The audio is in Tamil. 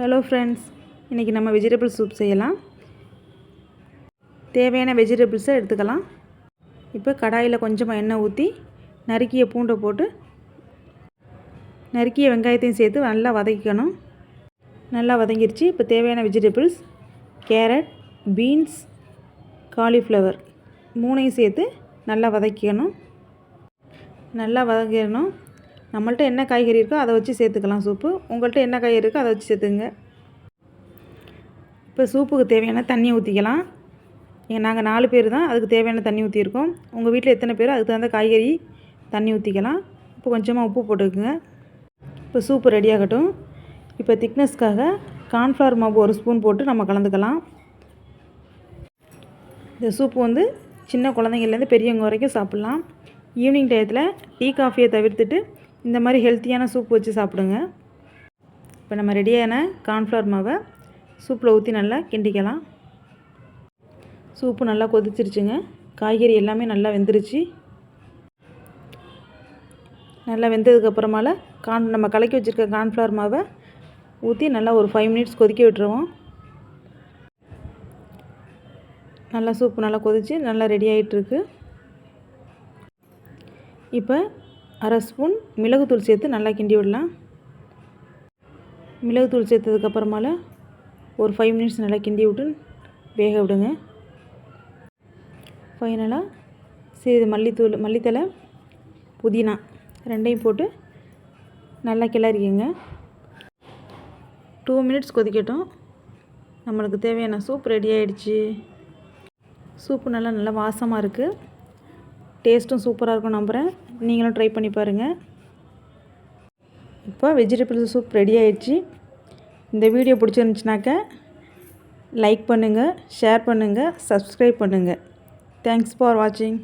ஹலோ ஃப்ரெண்ட்ஸ் இன்றைக்கி நம்ம வெஜிடபிள் சூப் செய்யலாம். தேவையான வெஜிடபிள்ஸை எடுத்துக்கலாம். இப்போ கடாயில் கொஞ்சமாக எண்ணெய் ஊற்றி நறுக்கிய பூண்டை போட்டு நறுக்கிய வெங்காயத்தையும் சேர்த்து நல்லா வதக்கிக்கணும். நல்லா வதங்கிருச்சு. இப்போ தேவையான வெஜிடபிள்ஸ் கேரட் பீன்ஸ் காலிஃப்ளவர் மூணையும் சேர்த்து நல்லா வதக்கிக்கணும். நல்லா வதக்கிடணும் நம்மள்ட்ட என்ன காய்கறி இருக்கோ அதை வச்சு சேர்த்துக்கலாம் சூப்பு. உங்கள்கிட்ட என்ன காய்கறி இருக்கோ அதை வச்சு சேர்த்துங்க இப்போ சூப்புக்கு தேவையான தண்ணி ஊற்றிக்கலாம் நாங்கள் நாலு பேர் தான். அதுக்கு தேவையான தண்ணி ஊற்றிருக்கோம் உங்கள் வீட்டில் எத்தனை பேர் அதுக்கு தகுந்த காய்கறி தண்ணி ஊற்றிக்கலாம் இப்போ கொஞ்சமாக உப்பு போட்டுக்குங்க. இப்போ சூப்பு ரெடியாகட்டும் இப்போ திக்னஸ்க்காக கார்ன்ஃப்ளவர் மாவு ஒரு ஸ்பூன் போட்டு நம்ம கலந்துக்கலாம். இந்த சூப்பு வந்து சின்ன குழந்தைங்கள்லேருந்து பெரியவங்க வரைக்கும் சாப்பிட்லாம். ஈவினிங் டயத்தில் டீ காஃபியை தவிர்த்துட்டு இந்த மாதிரி ஹெல்த்தியான சூப் வச்சு சாப்பிடுங்க. இப்போ நம்ம ரெடியான கார்ன்ஃப்ளவர் மாவை சூப்பில் ஊற்றி நல்லா கிண்டிக்கலாம். சூப்பு நல்லா கொதிச்சிருச்சுங்க. காய்கறி எல்லாமே நல்லா வெந்துருச்சு. நல்லா வெந்ததுக்கப்புறமால கான் நம்ம கலக்கி வச்சுருக்க கார்ன்ஃப்ளவர் மாவை ஊற்றி நல்லா ஒரு ஃபைவ் மினிட்ஸ் கொதிக்க விட்டுருவோம். நல்லா சூப்பு நல்லா கொதித்து நல்லா ரெடி ஆகிட்டுருக்கு இப்போ அரை ஸ்பூன் மிளகுத்தூள் சேர்த்து நல்லா கிண்டி விடலாம். மிளகுத்தூள் சேர்த்ததுக்கப்புறமால ஒரு ஃபைவ் மினிட்ஸ் நல்லா கிண்டி விட்டு வேக விடுங்க. ஃபைனலாக சிறிது மல்லித்தூள் மல்லித்தலை புதினா ரெண்டையும் போட்டு நல்லா கிளறிக்கங்க. டூ மினிட்ஸ் கொதிக்கட்டும். நம்மளுக்கு தேவையான சூப் ரெடி ஆகிடுச்சி சூப்பு நல்லா நல்லா வாசமாக இருக்குது டேஸ்ட்டும் சூப்பராக இருக்கும் நம்புகிறேன் நீங்களும் ட்ரை பண்ணி பாருங்கள் இப்போ வெஜிடபிள் சூப் ரெடி ஆயிடுச்சு. இந்த வீடியோ பிடிச்சிருந்துச்சுனாக்க லைக் பண்ணுங்கள் ஷேர் பண்ணுங்கள் சப்ஸ்கிரைப் பண்ணுங்கள் தேங்க்ஸ் ஃபார் வாட்சிங்